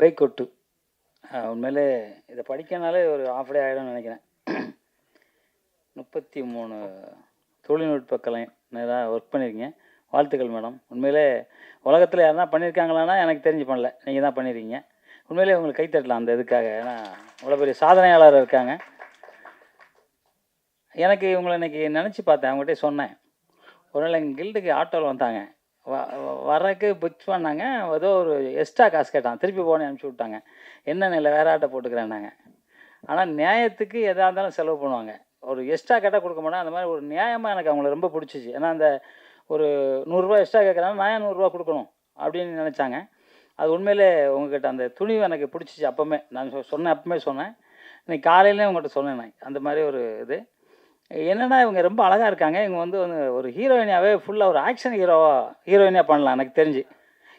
குப்பை கொட்டு உண்மையிலே இதை படிக்கனாலே ஒரு ஆஃப் டே ஆகிடும்னு நினைக்கிறேன். முப்பத்தி மூணு தொழில்நுட்ப கலைஞராக ஒர்க் பண்ணியிருக்கீங்க வாழ்த்துக்கள் மேடம் உண்மையிலே உலகத்தில் யாருனா பண்ணியிருக்காங்களான்னா எனக்கு தெரிஞ்சு பண்ணல. நீங்கள் தான் பண்ணியிருக்கீங்க உண்மையிலே உங்களுக்கு கைத்தட்டலாம் அந்த இதுக்காக. ஏன்னா இவ்வளோ பெரிய சாதனையாளர் இருக்காங்க. எனக்கு இவங்களை இன்றைக்கி நினச்சி பார்த்தேன். அவங்ககிட்ட சொன்னேன். ஒரு நாள் எங்கள் கில்டுக்கு ஆட்டோவில் வந்தாங்க. வரக்கு புக் பண்ணாங்க. ஏதோ ஒரு எக்ஸ்ட்ரா காசு கேட்டான். திருப்பி போனே அனுப்பிச்சி விட்டாங்க. என்ன இல்லை வேற ஆட்டை போட்டுக்கிறேன்னாங்க. ஆனால் நியாயத்துக்கு எதாக இருந்தாலும் செலவு பண்ணுவாங்க. ஒரு எக்ஸ்ட்ரா கேட்டால் கொடுக்க மாட்டேன் அந்த மாதிரி ஒரு நியாயமாக எனக்கு அவங்கள ரொம்ப பிடிச்சிச்சு. ஏன்னா அந்த ஒரு நூறுரூவா எக்ஸ்ட்ரா கேட்குறாங்க. நான் ஏன் நூறுரூவா கொடுக்கணும்? அப்படின்னு நினச்சாங்க. அது உண்மையிலே உங்ககிட்ட அந்த துணிவு எனக்கு பிடிச்சிச்சு அப்போமே நான் சொ- சொன்னேன் அப்போவுமே சொன்னேன். இன்னைக்கு காலையிலே உங்கள்கிட்ட சொன்னேன் நான். அந்த மாதிரி ஒரு இது. என்னன்னா இவங்க ரொம்ப அழகாக இருக்காங்க. இவங்க வந்து வந்து ஒரு ஹீரோயினாவே ஃபுல்லாக ஒரு ஆக்ஷன் ஹீரோவா ஹீரோயினாக பண்ணலாம் எனக்கு தெரிஞ்சு.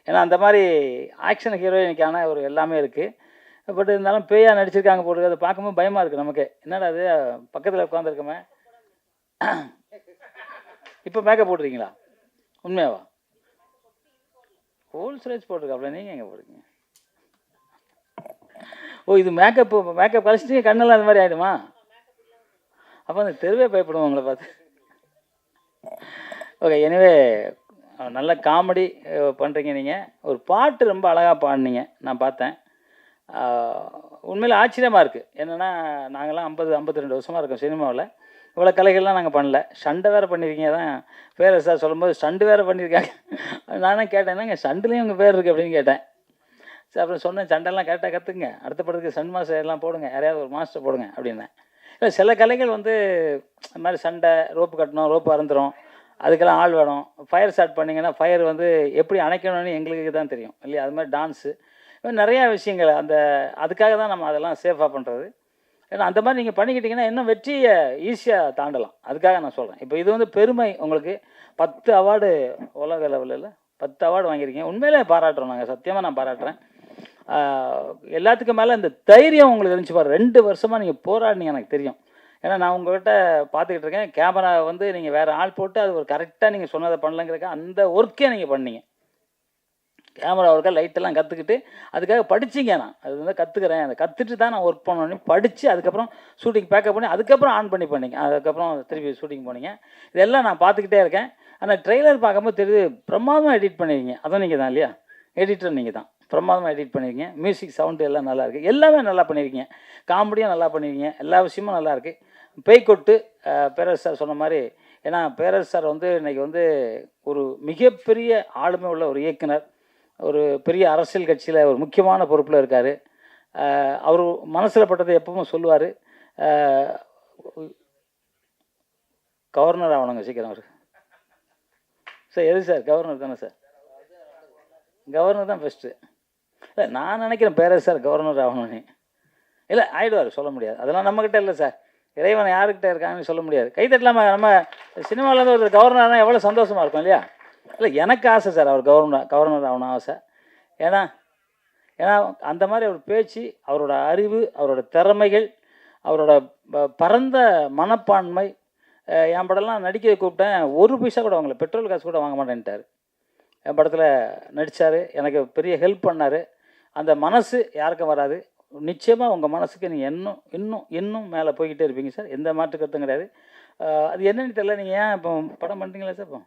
ஏன்னா அந்த மாதிரி ஆக்ஷன் ஹீரோயினுக்கான ஒரு எல்லாமே இருக்குது பட் இருந்தாலும் பேயா நடிச்சிருக்காங்க போட்டு அதை பார்க்கும்போது பயமாக இருக்குது நமக்கு. என்னடா அது பக்கத்தில் உட்காந்துருக்கோமே இப்போ மேக்கப் போட்டிருக்கீங்களா? உண்மையாவா? ஹோல் சைஸ் போட்டிருக்காப்ல நீங்கள் எங்கே போடுறீங்க ஓ இது மேக்கப் மேக்கப் கழிச்சிட்டு கண்ணெல்லாம் அந்த மாதிரி ஆகிடுமா அப்போ அந்த தெருவே பயப்படுவோம் உங்களை பார்த்து. ஓகே எனவே நல்ல காமெடி பண்ணுறீங்க நீங்கள் ஒரு பாட்டு ரொம்ப அழகாக பாடினீங்க நான் பார்த்தேன். உண்மையில் ஆச்சரியமாக இருக்குது என்னென்னா நாங்களாம் ஐம்பது ஐம்பத்தி ரெண்டு வருஷமாக இருக்கோம் சினிமாவில். இவ்வளோ கலைகள்லாம் நாங்கள் பண்ணல. சண்டை வேறு பண்ணியிருக்கீங்க தான் பேர் சார் சொல்லும்போது சண்டு வேறு பண்ணியிருக்காங்க நானும் கேட்டேன் என்னங்க சண்டுலேயும் உங்கள் பேர் இருக்குது அப்படின்னு கேட்டேன். சரி அப்புறம் சொன்னேன் சண்டைலாம் கரெக்டாக கற்றுக்குங்க அடுத்த படத்துக்கு சன் மாஸ்டர் எல்லாம் போடுங்க. யாரையாவது ஒரு மாஸ்டர் போடுங்க அப்படின்னேன். இல்லை சில கலைகள் வந்து இந்த மாதிரி சண்டை ரோப்பு கட்டணும் ரோப்பு அறந்துடும் அதுக்கெல்லாம் ஆள் வேணும். ஃபயர் ஸ்டார்ட் பண்ணிங்கன்னா ஃபயர் வந்து எப்படி அணைக்கணும்னு எங்களுக்கு தான் தெரியும். இல்லையா? அது மாதிரி டான்ஸு நிறையா விஷயங்கள் அந்த அதுக்காக தான் நம்ம அதெல்லாம் சேஃபாக பண்ணுறது ஏன்னா அந்த மாதிரி நீங்கள் பண்ணிக்கிட்டிங்கன்னா இன்னும் வெற்றியை ஈஸியாக தாண்டலாம். அதுக்காக நான் சொல்கிறேன் இப்போ இது வந்து பெருமை உங்களுக்கு. பத்து அவார்டு உலக லெவலில் பத்து அவார்டு வாங்கியிருக்கீங்க. உண்மையிலே பாராட்டுறோம் நாங்கள் சத்தியமாக நான் பாராட்டுறேன். எல்லாத்துக்கும் மேலே இந்த தைரியம் உங்களுக்கு இருந்துச்சு பாரு. ரெண்டு வருஷமாக நீங்கள் போராடினீங்க எனக்கு தெரியும். ஏன்னா நான் உங்கள்கிட்ட பார்த்துக்கிட்டு இருக்கேன். கேமரா வந்து நீங்கள் வேறு ஆள் போட்டு அது ஒரு கரெக்டாக நீங்கள் சொன்னதை பண்ணலங்கிறக்க அந்த ஒர்க்கே நீங்கள் பண்ணீங்க. கேமரா ஒர்க்காக லைட்டெல்லாம் கற்றுக்கிட்டு அதுக்காக படிச்சிங்க நான். அது வந்து கற்றுக்கிறேன் அதை கற்றுட்டு தான் நான் ஒர்க் பண்ணணும் படித்து அதுக்கப்புறம் ஷூட்டிங் பேக்கப் பண்ணி அதுக்கப்புறம் ஆன் பண்ணி பண்ணீங்க அதுக்கப்புறம் திருப்பி ஷூட்டிங் போனீங்க. இதெல்லாம் நான் பார்த்துக்கிட்டே இருக்கேன். ஆனால் ட்ரெய்லர் பார்க்கும்போது தெரியுது பிரமாதமாக எடிட் பண்ணிடுங்க அதுவும் நீங்கள் தான் இல்லையா? எடிட்டர் நீங்கள் தான் பிரமாதமாக எடிட் பண்ணியிருக்கீங்க மியூசிக் சவுண்டு எல்லாம் நல்லா இருக்குது எல்லாமே நல்லா பண்ணியிருக்கீங்க காமெடியும் நல்லா பண்ணியிருக்கீங்க எல்லா விஷயமும் நல்லாயிருக்கு பேய்கொட்டு பேய்க்கொட்டு பேரரசு சார் சொன்ன மாதிரி ஏன்னா பேரரசு சார் வந்து இன்றைக்கி வந்து ஒரு மிகப்பெரிய ஆளுமை உள்ள ஒரு இயக்குனர். ஒரு பெரிய அரசியல் கட்சியில் ஒரு முக்கியமான பொறுப்பில் இருக்கார். அவர் மனசில் பட்டதை எப்பவும் சொல்லுவார். கவர்னர் ஆகணுங்க சீக்கிரம் அவர். சார் எது சார்? கவர்னர் தானே சார்? கவர்னர் தான் ஃபஸ்ட்டு இல்லை நான் நினைக்கிறேன் பேரரசு சார் கவர்னர் ஆகணும்னு. இல்லை ஆயிடுவார் சொல்ல முடியாது. அதெல்லாம் நம்மக்கிட்ட இல்லை சார். இறைவன் யாருக்கிட்ட இருக்காங்கன்னு சொல்ல முடியாது. கைத்தட்டலாமா நம்ம சினிமாவிலேருந்து ஒரு கவர்னர்னால் எவ்வளோ சந்தோஷமாக இருக்கும் இல்லையா? இல்லை எனக்கு ஆசை சார் அவர் கவர்னர் கவர்னர் ஆகணும் ஆசை. ஏன்னா ஏன்னா அந்த மாதிரி அவர் பேச்சு அவரோட அறிவு அவரோட திறமைகள் அவரோட ப- பரந்த மனப்பான்மை என் படம்லாம் நடிக்க கூப்பிட்டேன். ஒரு பைசா கூட வாங்கல. பெட்ரோல் காசு கூட வாங்க மாட்டேன்ட்டார். என் படத்தில் நடித்தார் எனக்கு பெரிய ஹெல்ப் பண்ணார். அந்த மனசு யாருக்கும் வராது. நிச்சயமாக உங்கள் மனசுக்கு நீங்கள் இன்னும் இன்னும் இன்னும் மேலே போய்கிட்டே இருப்பீங்க சார். எந்த மாற்று கருத்தும் கிடையாது. அது என்னன்னு தெரியல. நீங்கள் ஏன் இப்போ படம் பண்ணுறீங்களா சார் இப்போ?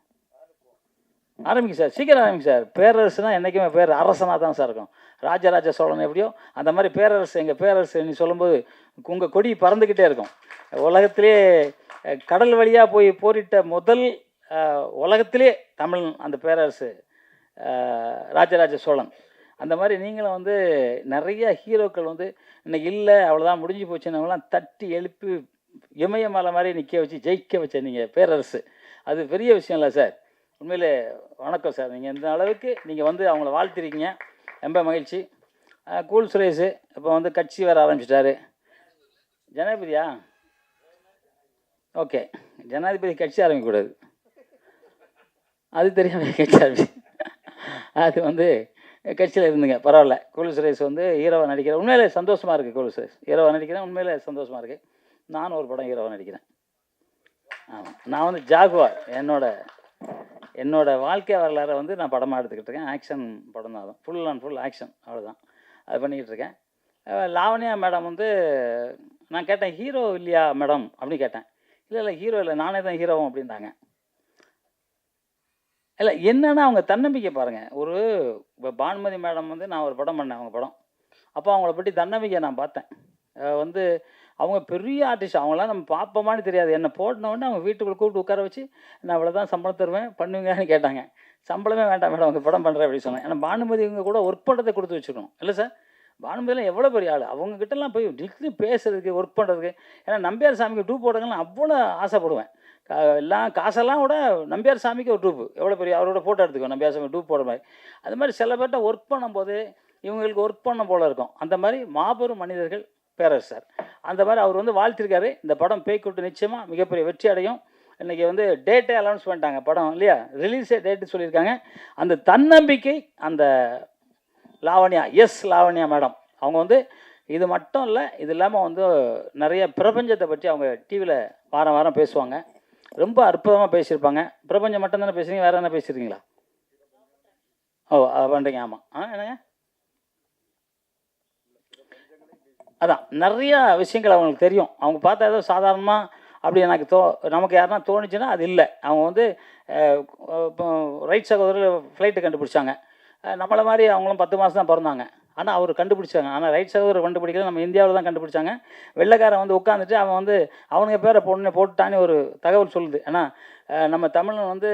ஆரம்பிங்க சார். சீக்கிரம் ஆரம்பிங்க சார். பேரரசுனா என்றைக்குமே பேர் அரசனாக தான் சார் இருக்கும். ராஜராஜ சோழன் எப்படியோ அந்த மாதிரி பேரரசு எங்கள் பேரரசு நீ சொல்லும்போது உங்கள் கொடி பறந்துக்கிட்டே இருக்கும். உலகத்திலே கடல் வழியாக போய் போரிட்ட முதல் உலகத்திலே தமிழ் அந்த பேரரசு ராஜராஜ சோழன். அந்த மாதிரி நீங்களும் வந்து நிறைய ஹீரோக்கள் வந்து இன்னைக்கு இல்லை அவ்வளோதான் முடிஞ்சு போச்சுன்னவங்களாம் தட்டி எழுப்பி இமயமலை மாதிரி நிற்க வச்சு ஜெயிக்க வச்ச நீங்கள் பேரரசு. அது பெரிய விஷயம் இல்லை சார். உண்மையில் வணக்கம் சார். நீங்கள் இந்த அளவுக்கு நீங்கள் வந்து அவங்கள வாழ்த்திருக்கீங்க. ரொம்ப மகிழ்ச்சி. கூல் சுரேஷு இப்போ வந்து கட்சி வர ஆரம்பிச்சிட்டாரு. ஜனாதிபதியா? ஓகே. ஜனாதிபதி கட்சி ஆரம்பிக்கக்கூடாது. அது தெரியாமல் கட்சி அது வந்து கட்சியில் இருந்துங்க. பரவாயில்ல. கூல் சுரேஷ் வந்து ஹீரோவாக நடிக்கிறேன் உண்மையிலே சந்தோஷமாக இருக்குது கூல் சுரேஷ். ஹீரோவாக நடிக்கிறேன் உண்மையிலே சந்தோஷமாக இருக்குது நானும் ஒரு படம் ஹீரோவாக நடிக்கிறேன். ஆமாம் நான் வந்து ஜாகுவார். என்னோட என்னோடய வாழ்க்கை வரலாறை வந்து நான் படமாக எடுத்துக்கிட்டு இருக்கேன். ஆக்ஷன் படம் தான் ஃபுல் அண்ட் ஃபுல் ஆக்ஷன் அவ்வளோதான் அது பண்ணிக்கிட்டு இருக்கேன். லாவண்யா மேடம் வந்து நான் கேட்டேன் ஹீரோ இல்லையா மேடம்? அப்படின்னு கேட்டேன். இல்லை இல்லை ஹீரோ இல்லை. நானே தான் ஹீரோவும் அப்படின்ட்டாங்க இல்லை என்னன்னா அவங்க தன்னம்பிக்கை பாருங்கள் ஒரு இப்போ பானுமதி மேடம் வந்து நான் ஒரு படம் பண்ணேன் அவங்க படம். அப்போ அவங்கள பற்றி தன்னம்பிக்கை நான் பார்த்தேன். வந்து அவங்க பெரிய ஆர்டிஸ்ட் அவங்களாம் நம்ம பார்ப்போமான்னு தெரியாது. என்னை போட்டினோடனே அவங்க வீட்டுக்குள்ளே கூப்பிட்டு உட்கார வச்சு நான் இவ்வளோ தான் சம்பளம் தருவேன் பண்ணுவீங்கன்னு கேட்டாங்க. சம்பளமே வேண்டாம் மேடம் அவங்க படம் பண்ணுறேன் அப்படின்னு சொன்னேன். ஏன்னா பானுமதி இவங்க கூட ஒர்க் பண்ணுறதை கொடுத்து வச்சுக்கணும் இல்லை சார் பானுமதியெலாம் எவ்வளோ பெரிய ஆள்? அவங்கக்கிட்டலாம் போய் நிற்று பேசுறதுக்கு ஒர்க் பண்ணுறதுக்கு ஏன்னா நம்பியார் சாமிக்கு டூ போடுங்கலாம் அவ்வளோ ஆசைப்படுவேன். எல்லாம் காசெல்லாம் கூட நம்பியார் சாமிக்கு ஒரு டூப்பு. எவ்வளோ பெரிய அவரோட ஃபோட்டோ எடுத்துக்கோ நம்பியார் சாமி டூப் போடுற மாதிரி. அது மாதிரி சில பேர்ட்ட ஒர்க் பண்ணும்போது இவங்களுக்கு ஒர்க் பண்ண போல இருக்கும். அந்த மாதிரி மாபெரும் மனிதர்கள் பேரரசர் அந்த மாதிரி அவர் வந்து வாழ்த்திருக்காரு. இந்த படம் பேய்க்குட்டு நிச்சயமாக மிகப்பெரிய வெற்றி அடையும். இன்றைக்கி வந்து டேட்டே அனௌன்ஸ் பண்ணிட்டாங்க படம் இல்லையா? ரிலீஸே டேட்டு சொல்லியிருக்காங்க. அந்த தன்னம்பிக்கை அந்த லாவண்யா எஸ் லாவண்யா மேடம். அவங்க வந்து இது மட்டும் இல்லை இது இல்லாமல் வந்து நிறைய பிரபஞ்சத்தை பற்றி அவங்க டிவியில் வாரம் வாரம் பேசுவாங்க. ரொம்ப அற்புதமாக பேசியிருப்பாங்க. பிரபஞ்சம் மட்டும் தானே பேசுகிறீங்க வேறு என்ன பேசுகிறீங்களா ஓ அதை பண்ணுறீங்க ஆமாம் ஆ என்னங்க? அதான் நிறையா விஷயங்கள் அவங்களுக்கு தெரியும். அவங்க பார்த்தா ஏதோ சாதாரணமாக அப்படி எனக்கு தோ நமக்கு யாருன்னா தோணுச்சுன்னா அது இல்லை. அவங்க வந்து இப்போ ரைட் சகோதரர் ஃப்ளைட்டு கண்டுபிடிச்சாங்க. நம்மளை மாதிரி அவங்களும் பத்து மாதம் தான் பிறந்தாங்க. ஆனால் அவர் கண்டுபிடிச்சாங்க. ஆனால் ரைட் சகோதரர் கண்டுபிடிக்கல நம்ம இந்தியாவில் தான் கண்டுபிடிச்சாங்க. வெள்ளைக்காரன் வந்து உட்காந்துட்டு அவன் வந்து அவனுங்க பேரை பொண்ணு போட்டுட்டான்னு ஒரு தகவல் சொல்லுது. ஏன்னா நம்ம தமிழன் வந்து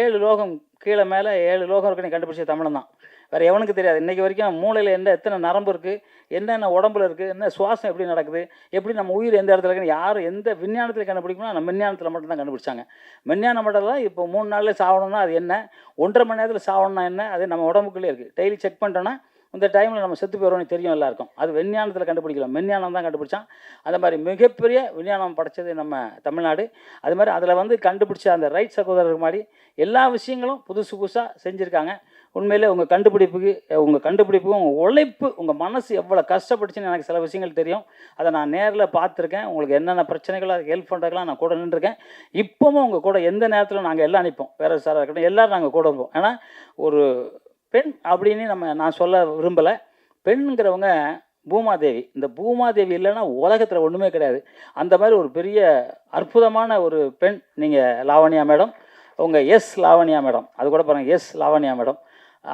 ஏழு லோகம் கீழே மேலே ஏழு லோகம் இருக்குன்னு கண்டுபிடிச்ச தமிழன் தான். வேறு எவனுக்கு தெரியாது. இன்றைக்கி வரைக்கும் மூளையில் என்ன எத்தனை நரம்பு இருக்குது என்னென்ன உடம்புல இருக்குது என்ன சுவாசம் எப்படி நடக்குது எப்படி நம்ம உயிர் எந்த இடத்துல இருக்குன்னு யார் எந்த விஞ்ஞானத்தில் கண்டுபிடிக்கணும் நம்ம விஞ்ஞானத்தில் மட்டும் தான் கண்டுபிடிச்சாங்க. விஞ்ஞானம் மட்டும் தான் இப்போ மூணு நாளில் சாகணும்னா அது என்ன ஒன்றரை மணி நேரத்தில் சாகணும்னா என்ன அது நம்ம உடம்புக்குள்ளே இருக்குது டெய்லி செக் பண்ணிட்டோன்னா இந்த டைமில் நம்ம செத்து போயிடுவோம்னு தெரியும் எல்லாருக்கும். அது விஞ்ஞானத்தில் கண்டுபிடிக்கலாம். விஞ்ஞானம் தான் கண்டுபிடிச்சான். அந்த மாதிரி மிகப்பெரிய விஞ்ஞானம் படைச்சது நம்ம தமிழ்நாடு. அது மாதிரி அதில் வந்து கண்டுபிடிச்ச அந்த ரைட் சகோதரர் மாதிரி எல்லா விஷயங்களும் புதுசு புதுசாக செஞ்சுருக்காங்க. உண்மையிலே உங்கள் கண்டுபிடிப்புக்கு உங்கள் கண்டுபிடிப்புக்கு உங்கள் உழைப்பு உங்கள் மனசு எவ்வளோ கஷ்டப்பட்டுச்சுன்னு எனக்கு சில விஷயங்கள் தெரியும். அதை நான் நேரில் பார்த்துருக்கேன். உங்களுக்கு என்னென்ன பிரச்சனைகளோ அதுக்கு ஹெல்ப் பண்ணுறதுக்கெல்லாம் நான் கூட நின்றுருக்கேன். இப்போவும் உங்கள் கூட எந்த நேரத்தில் நாங்கள் எல்லாம் நிற்போம் வேறு சாராக இருக்கட்டும் எல்லோரும் நாங்கள் கூட இருப்போம். ஏன்னா ஒரு பெண் அப்படின்னு நம்ம நான் சொல்ல விரும்பலை. பெண்ணுங்கிறவங்க பூமாதேவி. இந்த பூமாதேவி இல்லைன்னா உலகத்தில் ஒன்றுமே கிடையாது. அந்த மாதிரி ஒரு பெரிய அற்புதமான ஒரு பெண் நீங்கள் லாவண்யா மேடம். உங்கள் எஸ் லாவண்யா மேடம். அது கூட பாருங்கள் எஸ் லாவண்யா மேடம்.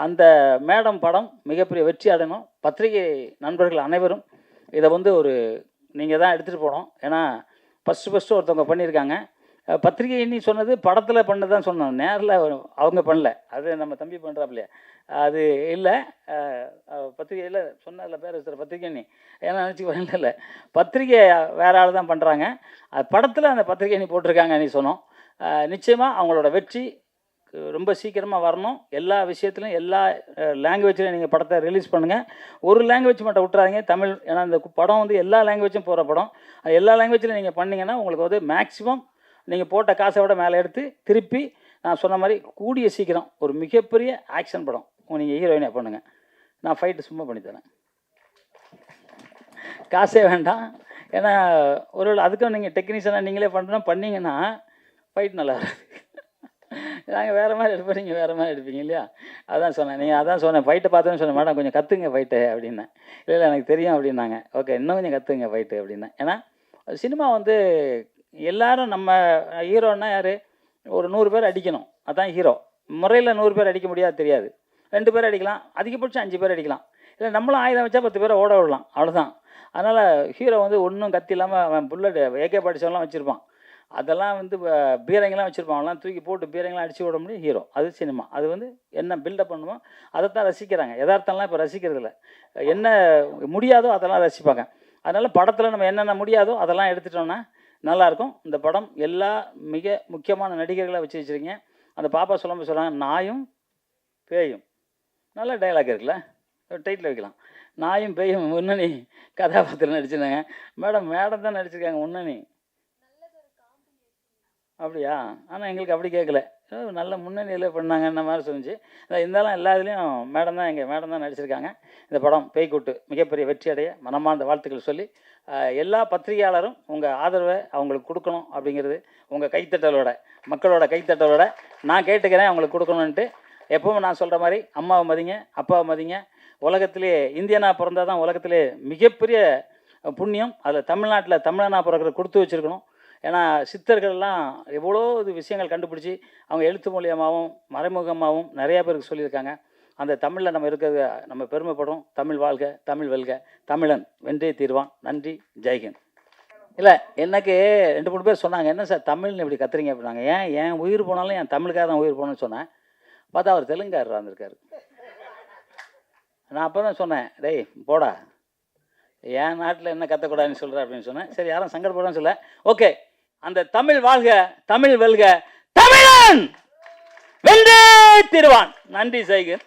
அந்த மேடம் படம் மிகப்பெரிய வெற்றி அடையணும். பத்திரிகை நண்பர்கள் அனைவரும் இதை வந்து ஒரு நீங்கள் தான் எடுத்துகிட்டு போகணும். ஏன்னா ஃபஸ்ட்டு ஃபஸ்ட்டு ஒருத்தவங்க பண்ணியிருக்காங்க. பத்திரிகை நீ சொன்னது படத்தில் பண்ணது தான் சொன்னோம். நேரில் அவங்க பண்ணல. அது நம்ம தம்பி பண்ணுறாப்லையே அது இல்லை. பத்திரிகையில் சொன்னதில்ல பேர் சார் பத்திரிகை நீ. ஏன்னா நினச்சி இல்லை பத்திரிகை வேற ஆள் தான் பண்ணுறாங்க அது படத்தில் அந்த பத்திரிகை நீ போட்டிருக்காங்க நீ சொன்னோம். நிச்சயமாக அவங்களோட வெற்றி ரொம்ப சீக்கிரமாக வரணும். எல்லா விஷயத்துலையும் எல்லா லாங்குவேஜ்லையும் நீங்கள் படத்தை ரிலீஸ் பண்ணுங்கள் ஒரு லாங்குவேஜ் மட்டும் விட்றாதீங்க தமிழ் ஏன்னா இந்த படம் வந்து எல்லா லாங்குவேஜும் போகிற படம். அது எல்லா லாங்குவேஜ்லையும் நீங்கள் பண்ணிங்கன்னா உங்களுக்கு வந்து மேக்ஸிமம் நீங்கள் போட்ட காசை விட மேலே எடுத்து திருப்பி நான் சொன்ன மாதிரி கூடிய சீக்கிரம் ஒரு மிகப்பெரிய ஆக்ஷன் படம். நீங்கள் ஹீரோயினை பண்ணுங்கள் நான் ஃபைட்டு சும்மா பண்ணித்தரேன் காசே வேண்டாம். ஏன்னா ஒரு அதுக்கும் நீங்கள் டெக்னீஷியனாக நீங்களே பண்ணுறோம் பண்ணிங்கன்னா ஃபைட் நல்லா வராது. நாங்கள் வேறு மாதிரி எடுப்போம் நீங்கள் வேறு மாதிரி எடுப்பீங்க இல்லையா? அதான் சொன்னேன். நீங்கள் அதான் சொன்னேன். ஃபைட்டை பார்த்தோன்னு சொன்னேன். மேடம் கொஞ்சம் கற்றுங்க ஃபைட்டு அப்படின்னேன். இல்லை இல்லை எனக்கு தெரியும் அப்படின்னாங்க. ஓகே இன்னும் கொஞ்சம் கற்றுங்க ஃபைட்டு அப்படின்னேன். ஏன்னா சினிமா வந்து எல்லாரும் நம்ம ஹீரோன்னா யார்? ஒரு நூறு பேர் அடிக்கணும். அதான் ஹீரோ முறையில் நூறு பேர் அடிக்க முடியாது தெரியாது. ரெண்டு பேர் அடிக்கலாம் அதிகபட்சம் அஞ்சு பேர் அடிக்கலாம். இல்லை நம்மளும் ஆயுதம் வச்சா பத்து பேரை ஓட விடலாம். அவ்வளோதான் அதனால் ஹீரோ வந்து ஒன்றும் கத்தி இல்லாமல் அவன் புல்லட் ஏகே படிச்சவெல்லாம் வச்சுருப்பான். அதெல்லாம் வந்து பீரங்கெல்லாம் வச்சுருப்பான். அவெல்லாம் தூக்கி போட்டு பீரங்கெல்லாம் அடிச்சு விட முடியும். ஹீரோ அது சினிமா அது வந்து என்ன பில்டப் பண்ணுமோ அதை தான் ரசிக்கிறாங்க. யதார்த்தம்லாம் இப்போ ரசிக்கிறது இல்லை என்ன முடியாதோ அதெல்லாம் ரசிப்பாங்க. அதனால் படத்தில் நம்ம என்னென்ன முடியாதோ அதெல்லாம் எடுத்துட்டோம்னா நல்லாயிருக்கும். இந்த படம் எல்லா மிக முக்கியமான நடிகர்களை வச்சு வச்சுருக்கீங்க. அந்த பாப்பா சொல்லும்போது சொல்கிறாங்க நாயும் பேயும். நல்ல டைலாக் இருக்குல்ல? டைட்டில் வைக்கலாம். நாயும் பேயும். முன்னணி கதாபாத்திரம் நடிச்சிருந்தாங்க. மேடம் மேடம் தான் நடிச்சிருக்காங்க. முன்னணி. அப்படியா? ஆனால் எங்களுக்கு அப்படி கேட்கல. நல்ல முன்னணியில் பண்ணாங்கன்ற மாதிரி சொன்னிச்சு இருந்தாலும் எல்லா இதுலேயும் மேடம் தான் எங்கள் மேடம் தான் நடிச்சிருக்காங்க. இந்த படம் பேய்கூட்டு மிகப்பெரிய வெற்றி அடைய மனமார்ந்த வாழ்த்துக்கள் சொல்லி எல்லா பத்திரிகையாளரும் உங்கள் ஆதரவை அவங்களுக்கு கொடுக்கணும் அப்படிங்கிறது உங்கள் கைத்தட்டலோட மக்களோட கைத்தட்டலோட நான் கேட்டுக்கிறேன் அவங்களுக்கு கொடுக்கணுன்ட்டு எப்பவும் நான் சொல்கிற மாதிரி அம்மாவை மதிங்க அப்பாவை மதிங்க. உலகத்திலே இந்தியனா பிறந்தால் தான் உலகத்திலே மிகப்பெரிய புண்ணியம். அதில் தமிழ்நாட்டில் தமிழனா பிறக்கிற கொடுத்து வச்சுருக்கணும். ஏன்னா சித்தர்கள்லாம் எவ்வளோ இது விஷயங்கள் கண்டுபிடிச்சி அவங்க எழுத்து மூலியமாகவும் மறைமுகமாகவும் நிறையா பேருக்கு சொல்லியிருக்காங்க. அந்த தமிழில் நம்ம இருக்கிறது நம்ம பெருமைப்படும் தமிழ் வாழ்க தமிழ் வெல்க தமிழன் வென்றே தீர்வான். நன்றி ஜெய்ஹிந்த் இல்லை எனக்கு ரெண்டு மூணு பேர் சொன்னாங்க என்ன சார் தமிழ்னு இப்படி கத்துறீங்க? அப்படின்னாங்க. ஏன் என் உயிர் போனாலும் என் தமிழுக்காக தான் உயிர் போகணும்னு சொன்னேன். பார்த்தா அவர் தெலுங்காரர் வந்திருக்காரு நான் அப்போ தான் சொன்னேன் டேய் போடா. என் நாட்டில் என்ன கத்தக்கூடாதுன்னு சொல்கிற அப்படின்னு சொன்னேன். சரி யாரும் சங்கடப்படான்னு சொல்ல. ஓகே அந்த தமிழ் வாழ்க தமிழ் வெல்க தமிழன்! வென்றே திருவான். நன்றி செய்கிறேன்